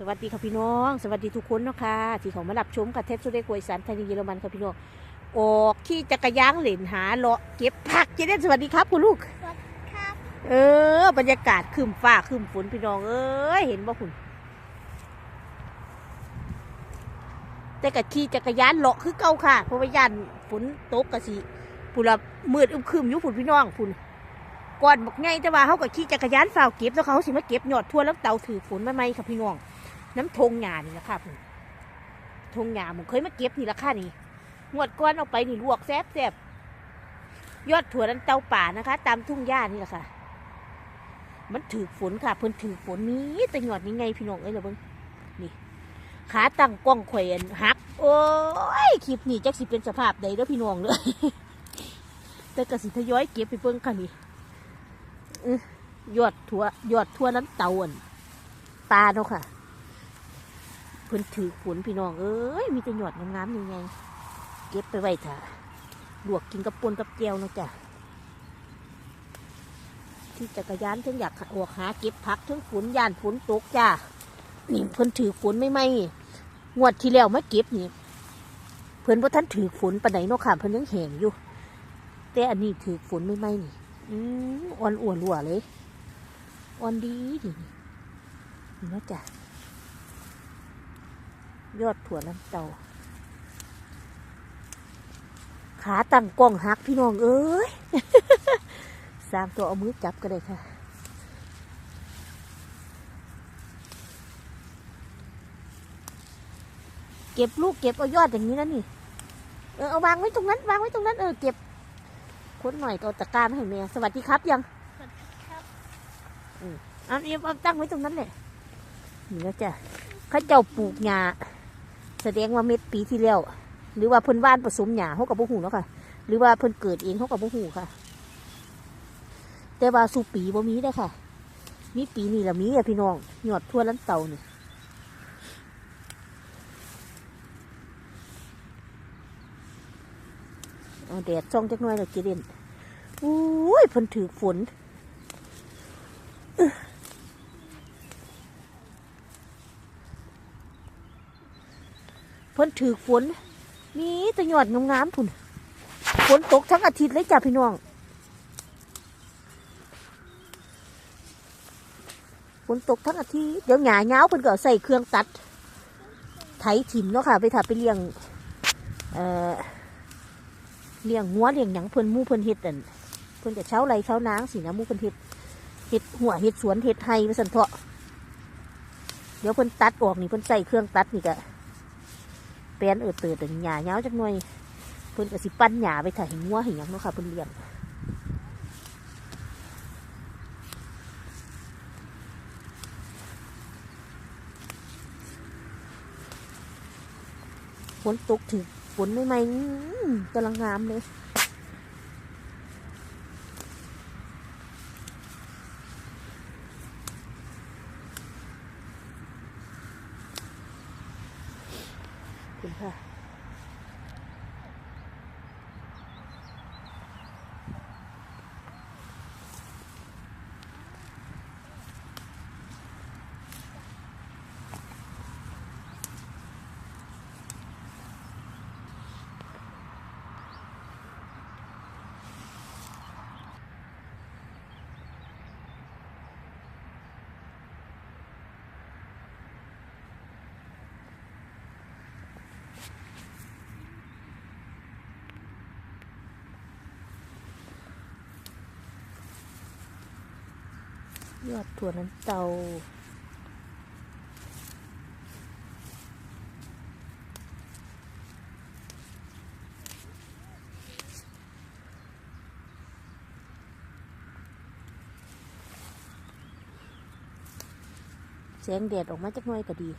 สวัสดีค่ะพี่น้อง สวัสดีทุกคนเนาะค่ะที่เขามารับชมกับเทปสุดได้กวยสันไทยเยอรมันค่ะพี่น้องออกขี่จักรยานเหล่นหาเลาะเก็บผักเจเด่นสวัสดีครับคุณลูกครับ เออ บรรยากาศคืมฟ้าคืมฝนพี่น้องเอ้ยเห็นบ่คุณแต่กับขี่จักรยานเลาะคือเก่าค่ะเพราะว่าย่านฝนตกกะสิพุ่นละมืดอึมครึมอยู่พุ่นพี่น้องพุ่นก่อนบอกไงแต่ว่าเขากับขี่จักรยานฝ่าวเก็บแล้วเขาสิมาเก็บยอดทั่วแล้วเตาถือฝนมาไหมค่ะพี่น้อง น้ำทงหยานี่ละค่ะพุ่ทงหยาผมเคยมาเก็บนี่ละค่ะนี่งวดก้อนเอาไปนี่ลวกแซ่บแซ่บยอดถั่วนั้นเตาป่านะคะ ตามทุ่งหญ้านี่แหละค่ะ มันถือฝนค่ะ เพิ่นถือฝนนี้แต่หยอดนี้ไงพี่น้องเอ้ยเหรอเบิ้งนี่ ขาตั้งกล้องแขวนหัก โอ้ยคลิปนี้จักสิเป็นสภาพใดเด้อพี่น้องเลยแต่กระสิทยอยเก็บไปเบิ่งค่ะนี่ยอดถั่วยอดถั่วน้ำเตาอันปลาเนาะค่ะ เพิ่นถือฝนพี่น้องเอ้ยมีแต่หยอดงามๆนี่ไงเก็บไปไว้เถอะลวกกินกับปนกับแจวเนาะจ้ะที่จักรยานถึงอยากออกหาเก็บผักถึงฝนยานฝนตกจ้านี่เพิ่นถือฝนไม่ไหมงวดที่แล้วมาเก็บนี่เพิ่นว่าท่านถือฝนปาไหนนาะค่ะเพิ่นยังแห้งอยู่ แต่อันนี้ถือฝนไม่ไหมนี่อืมอ่อนอ้วนรัวเลยอ่อนดีดีนี่เนาะจ้ะ ยอดถั่วน้ำเตาขาตั้งกล้องหักพี่น้องเอ้ยสร้างตัวเอามือจับก็ได้ค่ะเก็บลูกเก็บเอายอดอย่างนี้นะนี่ เออเอาวางไว้ตรงนั้นวางไว้ตรงนั้นเออเก็บคนหน่อยก็เอาตะกร้ารมาให้แม่สวัสดีครับยังสวัสดีครับอันนี้เอาตั้งไว้ตรงนั้นเลยนี่แล้วจ้ะเข้าเจ้าปลูกหญ้า แสดงว่าเม็ดปีที่แล้วหรือว่าเพิ่นว่านผสมหญ้าเขากับบุหูแล้วค่ะ หรือว่าเพิ่นเกิดเองเขากับบุหูค่ะ แต่ว่าสูปีบ่มีได้ค่ะ มีปีนี่ละมีอะพี่น้องหยอดทั่วลันเตาเนี่เอาแดดจ้องจักหน่อยเราจะเด่นอุ้ยเพิ่นถือฝน เพิ่น ถือฝน มีแต่หยอดงามๆพุ่นฝนตกทั้งอาทิตย์เลยจ้ะพี่น้องฝนตกทั้งอาทิตย์เดี๋ยวหงาเงาเพิ่นก็ใส่เครื่องตัด ไถถิ่มเนาะค่ะ ไปถ้าไปเลี้ยงเอ่อเลี้ยงงัวเลี้ยงหยังเพิ่นมู่เพิ่นเฮ็ดอันเพิ่นจะเช้าไรเช้านางสินะมู่เพิ่นเฮ็ดเฮ็ดหัวเฮ็ดสวนเฮ็ดไห้มาสันเถาะเดี๋ยวเพิ่นตัดออกนี่เพิ่นใส่เครื่องตัดนี่ก็ แปนเออเติดแต่หญ้าเงาจักหน่อยเพิ่นก็สิปั้นหญ้าไปถ่ายงัวหิหยังเนาะค่ะเพิ่นเลี้ยงฝนตกถึงฝนไม่ไหมกำลังงามเลย คุณค่ะ ยอดถั่วน้ำเตา แสงแดดออกมาจักหน่อยก็ดี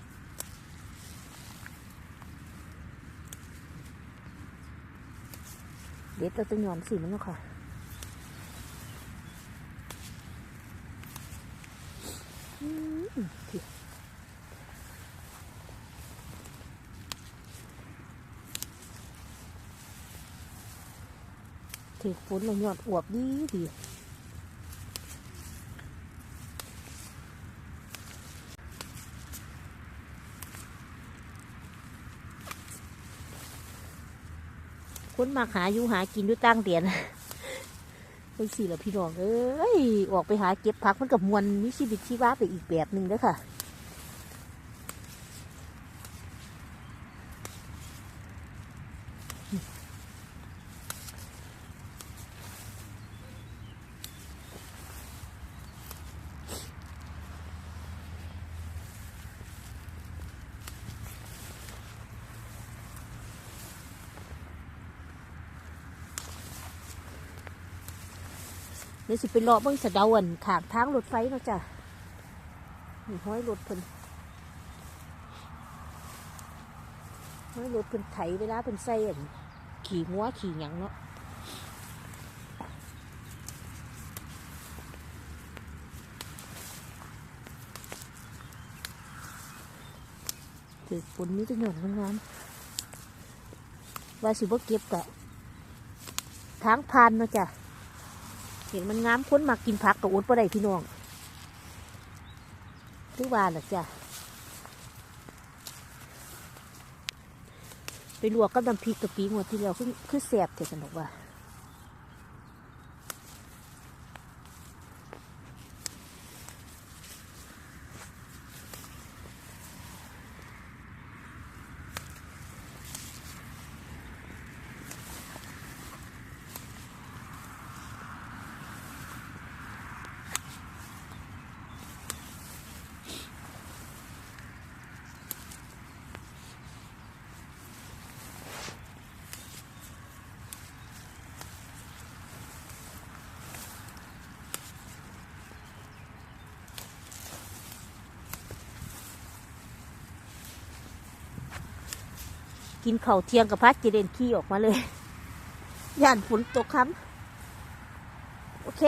เด็ดเราต้องย้อนสีมันเนาะค่ะ ถือฝนยอดอวบดีดีคนมาหาอยู่หากินด้วยตั้งเดียนไป็สี่หรอพี่น้องเอ้ยออกไปหาเก็บพักมันกับมวลมีชีวิตชีวาไปอีกแบบหนึ่งด้วยค่ะ ดี๋ยวสิไปรอเบิ่งสะเดาอันขางทางรถไฟเนาะจ้ะนี่ห้อยรถเพิ่นห้อยรถเพิ่นไถเวลาเพิ่นใส่อันขี่งัวขี่หยังเนาะถือฝนนี้จะหย่อนงามๆว่าสิบ่เก็บกะทางพานเนาะจ้ะ เห็นมันงามค้นมากินผักกับอุดบ่ได้พี่น้องถือว่าล่ะจ้ะไปลวกกับน้ำพริกกะปิงวดที่แล้วคือคือแสบเถอะสนุกว่า กินเข้าเทียงกับพัดเจเดนขี้ออกมาเลย ย่านฝนตกค้ำโอเค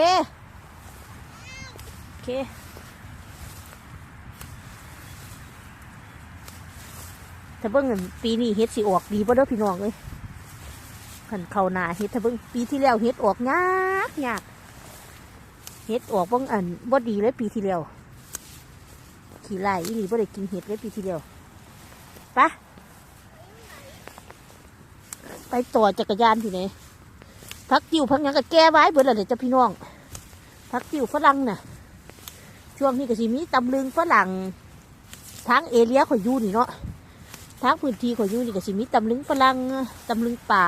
โอเค ถ้าเบิ่งอันปีนี้เฮ็ดสิออกดีบ่เด้อพี่น้องเอ้ยขันเข้าหนาเฮ็ดถ้าเบิ่งปีที่แล้วเฮ็ดออกยากยากเฮ็ดออกเบิ่งอันบ่ดีเลยปีที่แล้วขี้ไล่อีหลีบ่ได้กินเฮ็ดเลยปีที่แล้วไปะ ไปต่อจักรยานที่ไหนพักติวพักยังก็แก้ไว้เบิดแล้วเดี๋ยวจะพี่น้องพักติวฝรั่งน่ะ ช่วงนี้ก็สิมีตำลึงฝรั่งทางเอเรียข่อยยู่นี่เนาะทางพื้นที่ข่อยยู่นี่ก็สิมีตำลึงฝรั่งตำลึงป่า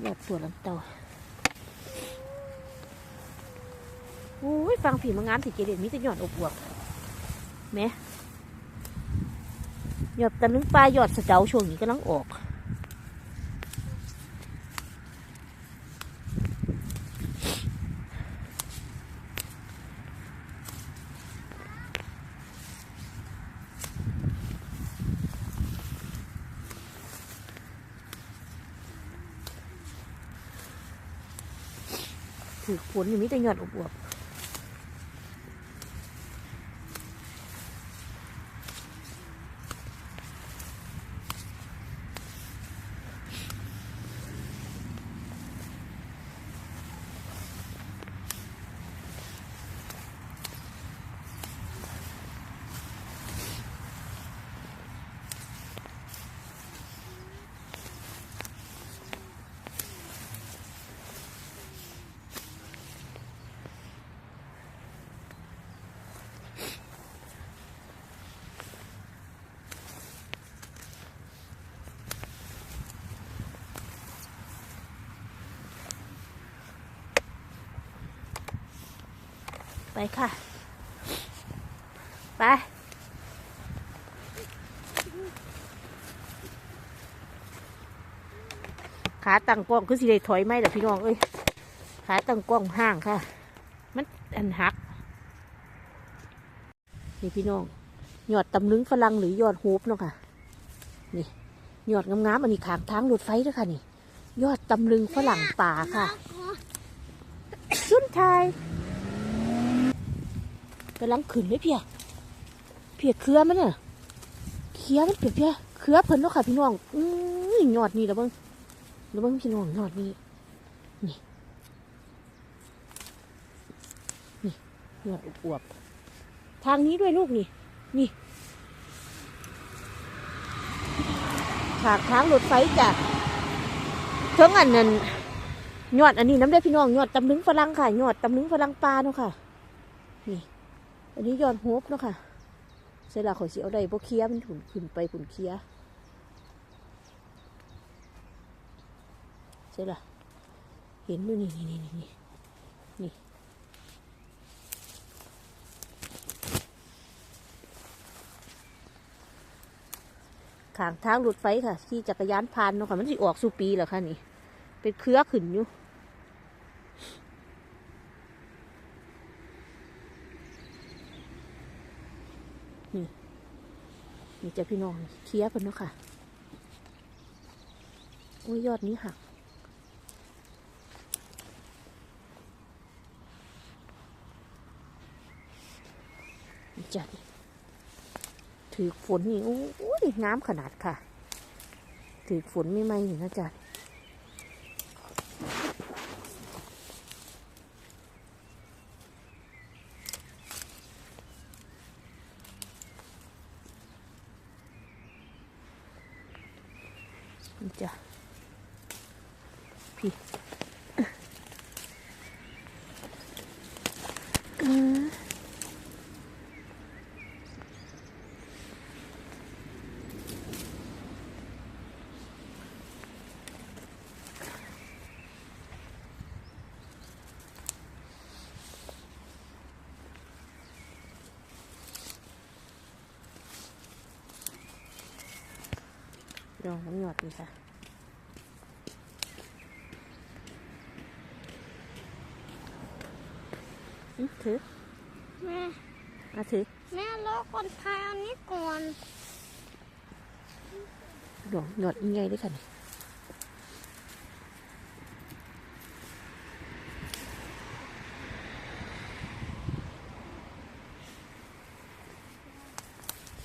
แยกตัวลำเต่าโอ้ยฟังผีมางามสิเจเด็ดมีแต่หย่อนอบอวบๆแหม่ หยอดตะลึงปลาหยอดสะเดาช่วงนี้กำลังออกถือฝนอยู่มีแต่หยอดอบอวบ ไปค่ะ ไป ขาตั้งกล้องคือสิได้ถอยไหมล่ะพี่น้องเอ้ย ขาตั้งกล้องห่างค่ะ มันอันหัก นี่พี่น้องยอดตำลึงฝรั่งหรือยอดฮูบเนาะค่ะ นี่ยอดงามๆอันนี้ขางทางรถไฟด้วยค่ะนี่ ยอดตำลึงฝรั่งป่าค่ะ สุนไทย กำลังขึ้นเลยเพียเพียเครือมันน่ะเครือมันเพียเพียเครือเพิ่นเนาะค่ะพี่น้องอื้อยอดนี่แล้วเบิ่งแล้วเบิ่งพี่น้องยอดนี่นี่นี่ยอดอวบทางนี้ด้วยลูกนี่นี่ขากทางรถไฟจ้ะเทิงอันนั้นยอดอันนี้น้ำได้พี่น้องยอดตำลึงฝรั่งค่ะยอดตำลึงฝรั่งปลาเนาะค่ะ นี่ อันนี้ยอดโฮบเนาะค่ะเสล้วข่อยสิเอาได้บ่เคียมันถุนขึ้นไปผุนเคียเสล้วเห็นดูนี่นี่นี่นี่นี่ขางทางรถไฟค่ะที่จักรยานพานเนาะค่ะมันสิออกสู่ปีแล้วค่ะนี่ เป็นเครือขึ้นอยู่ นี่จะพี่น้องเคลียกันเนาะค่ะโอ้ยยอดนี้หักจัดถือฝนนี่โอ้ยน้ำขนาดค่ะ ถือฝนไม่ไหมนี่นะจ๊ะ จ้ะพี่เองน้ำหยอดดีค่ะ อืม ถือแม่อะถือแม่รอคนไทยอันนี้ก่อนดองหยอดยังไงด้วยค่ะนี่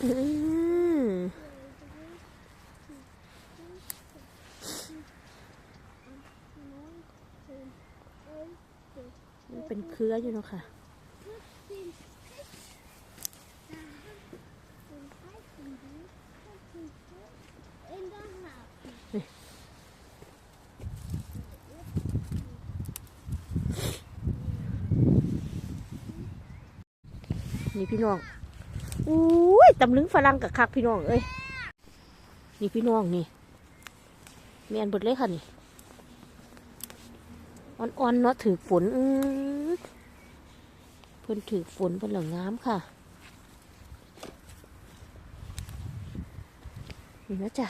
อืมมันเป็นเครืออยู่เนาะค่ะ นี่พี่น้องอุ้ยตำลึงฝรั่งกับคักพี่น้องเอ้ยนี่พี่น้องนี่แมนบดเลยค่ะนี่อ่อนๆเนาะถือฝนเพิ่นถือฝนเพิ่นเหลืองงามค่ะนี่นะจ๊ะ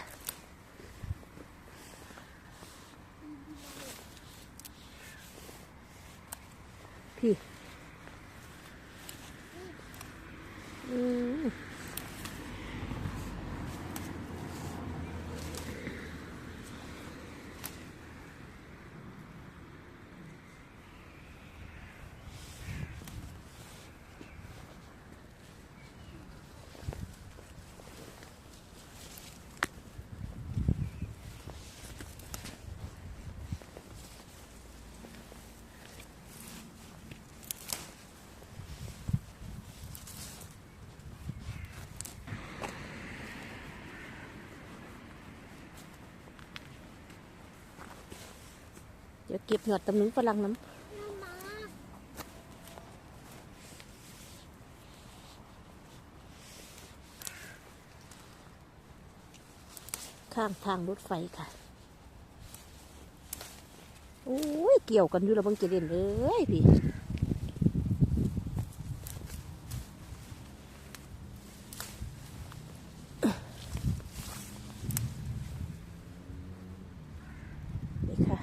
พี่ อืมเดี๋ยวเก็บหยอดตำนึงฝรั่งน้ำข้างทางรถไฟค่ะ โอ้ย เกี่ยวกันอยู่แล้วบังจะเด่นเลยพี่ นี่ค่ะ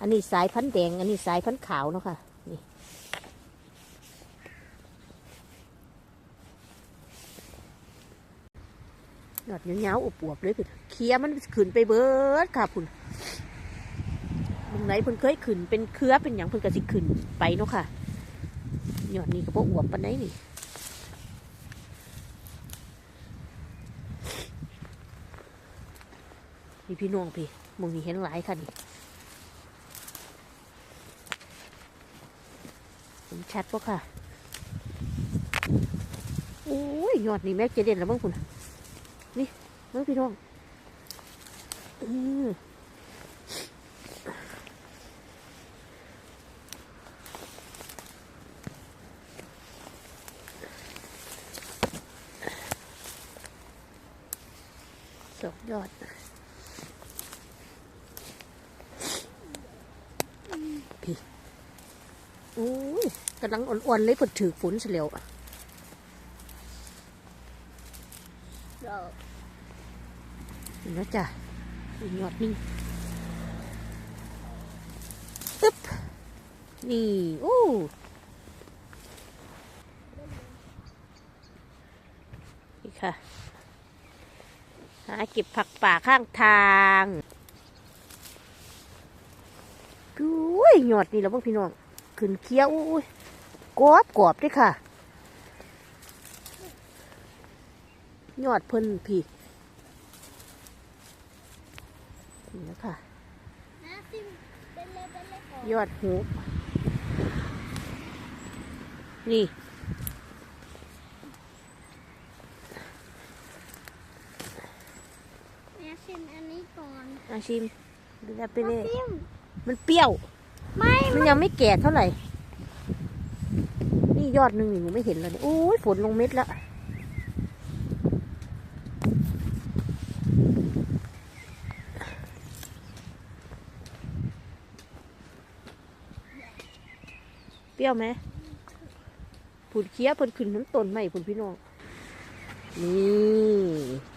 อั นี้สายพันธุ์แดง อันนี้สายพันธุ์ขาวเนาะค่ะนี่หยอดยาวๆอวบเลยพุ่นเคียมันขึ้นไปเบิดค่ะพุ่นตรงไหนเพิ่นเคยขึ้นเป็นเครือเป็นอย่างเพิ่นก็สิขึ้นไปเนาะค่ะหยอดนี่ก็บ่อวบปานใดนี่นี่พี่น้องพี่มองนี้เห็นหลายค่ะนี่เห็น ชัดปะค่ะ โอ้ยยอดนี่แม่จเด่นแล้วบ้างคุณนี่เบ้างพี่น้องอือสองยอดพี่โอ้ย กำลังอ่อนๆเลยผดถือฝนเสียแล้วเราเห็นแล้วจ้ะอีกยอดหนึงตึ๊บ นี่โอ้นี่ค่ะ หาเก็บผักป่าข้างทางอุ้ยยอดนี่แล้วพวกพี่น้อง ขึ้นเคี้ยวอุ้ย กรอบกรอบด้วยค่ะ ยอดเพิ่นพี่นี่แล้วค่ะน้าซิมเป็นเลยเป็นเลยก่อนยอดหูนี่น้าซิมอันนี้ก่อนอาชิมดูแลไปเลยน้าซิมมันเปรี้ยว ไม่ มันยังไม่แก่เท่าไหร่ นี่ยอดหนึ่งหนูไม่เห็นเลยโอ้ยฝนลงเม็ดแล้วเปรี้ยวไหมผุดเคี้ยวผุดขึ้นน้ำต้นใหม่ผุดพี่น้องนี่